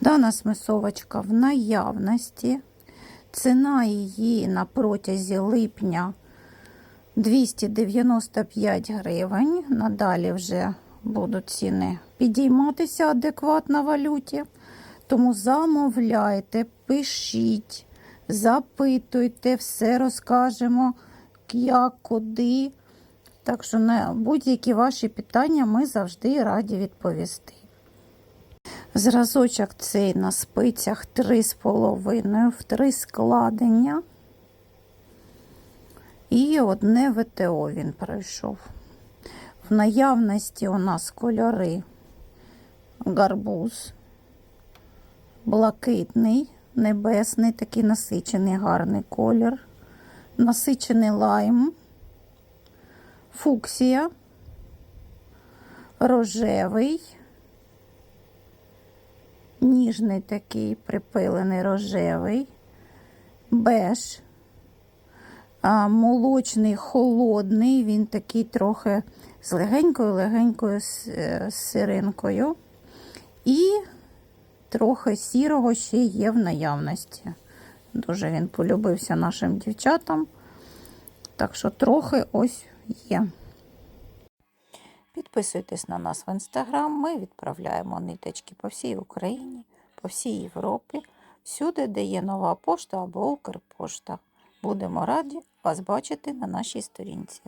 Дана смисовочка в наявності. Ціна її на протязі липня 295 гривень. Надалі вже будуть ціни підійматися адекватно валюті. Тому замовляйте, пишіть, запитуйте, все розкажемо, як, куди. Так що на будь-які ваші питання ми завжди раді відповісти. Зразочок цей на спицях 3,5 в 3 складення. І одне ВТО він пройшов. В наявності у нас кольори. Гарбуз, блакитний, небесний, такий насичений гарний колір, насичений лайм, фуксія, рожевий, ніжний такий припилений рожевий, беж, а, молочний, холодний, він такий трохи з легенькою-легенькою сиринкою. І трохи сірого ще є в наявності. Дуже він полюбився нашим дівчатам. Так що трохи ось є. Підписуйтесь на нас в інстаграм. Ми відправляємо ниточки по всій Україні, по всій Європі, всюди, де є нова пошта або Укрпошта. Будемо раді вас бачити на нашій сторінці.